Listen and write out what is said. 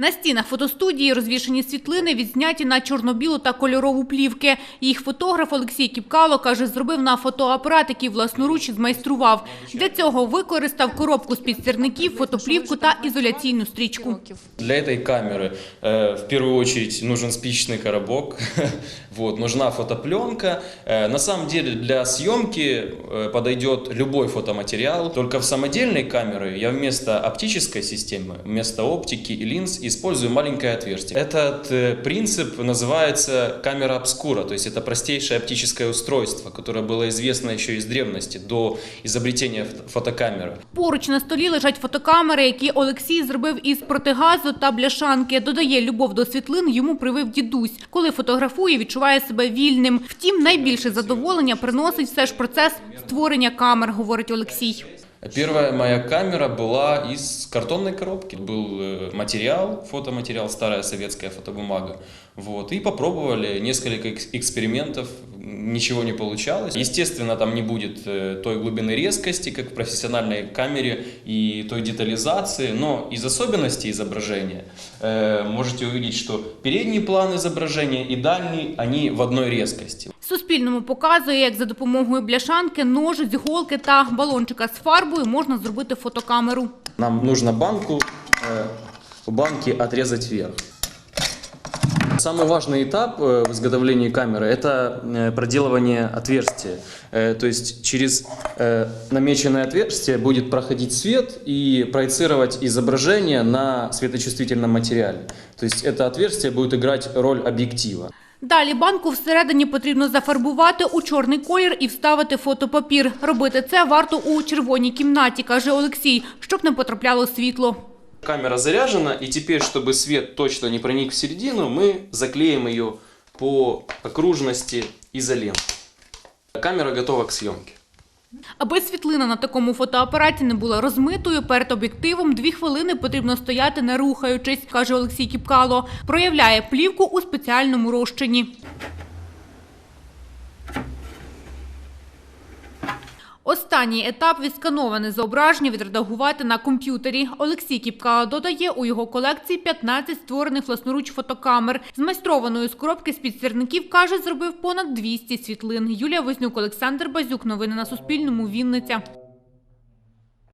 На стінах фотостудії розвішені світлини, відзняті на чорно-білу та кольорову плівки. Їх фотограф Олексій Кіпкало, каже, зробив на фотоапарат, який власноруч змайстрував. Для цього використав коробку з-під сірників, фотоплівку та ізоляційну стрічку. Для этой камеры э, в первую очередь нужен спичечный коробок, вот, нужна фотопленка. Э, на самом деле для съемки э, подойдет любой фотоматериал. Только в самодельной камере я вместо оптической системы, вместо оптики и линз использую маленькое отверстие. Этот э, принцип называется камера обскура, то есть это простейшее оптическое устройство, которое было известно еще из древности, до изобретения фото- фотокамеры. Поруч на столі лежать фотокамери, які Олексій зробив із протигазу та бляшанки. Додає, любов до світлин йому привив дідусь. Коли фотографує, відчуває себе вільним. Втім, найбільше задоволення приносить все ж процес створення камер, говорить Олексій. Первая моя камера была из картонной коробки. Был э, материал, фотоматериал, старая советская фотобумага. Вот, и попробовали несколько экс- экспериментов, ничего не получалось. Естественно, там не будет э, той глубины резкости, как в профессиональной камере, и той детализации, но из особенностей изображения э, можете увидеть, что передний план изображения и дальний, они в одной резкости. Суспільному показує, як за допомогою бляшанки, ножиць, голки та балончика з фарбою можна зробити фотокамеру. Нам нужно банку, э, у банки отрезать вверх. Самый важный этап э, в изготовлении камеры – это э, проделывание отверстия. Э, То есть через э, намеченное отверстие будет проходить свет и проецировать изображение на светочувствительном материале. То есть это отверстие будет играть роль объектива. Далі банку всередині потрібно зафарбувати у чорний колір і вставити фотопапір. Робити це варто у червоній кімнаті, каже Олексій, щоб не потрапляло світло. Камера заряжена, и теперь, чтобы свет точно не проник в середину, мы заклеим ее по окружности изолентой. Камера готова к съемке. Аби світлина на такому фотоапараті не була розмитою, перед об'єктивом дві хвилини потрібно стояти не рухаючись, каже Олексій Кіпкало. Проявляє плівку у спеціальному розчині. Останній етап відскановане зображення відредагувати на комп'ютері. Олексій Кіпкала додає, у його колекції 15 створених власноруч фотокамер. З майстрованою з коробки з-під сірників, каже, зробив понад 200 світлин. Юлія Вознюк, Олександр Базюк. Новини на Суспільному. Вінниця.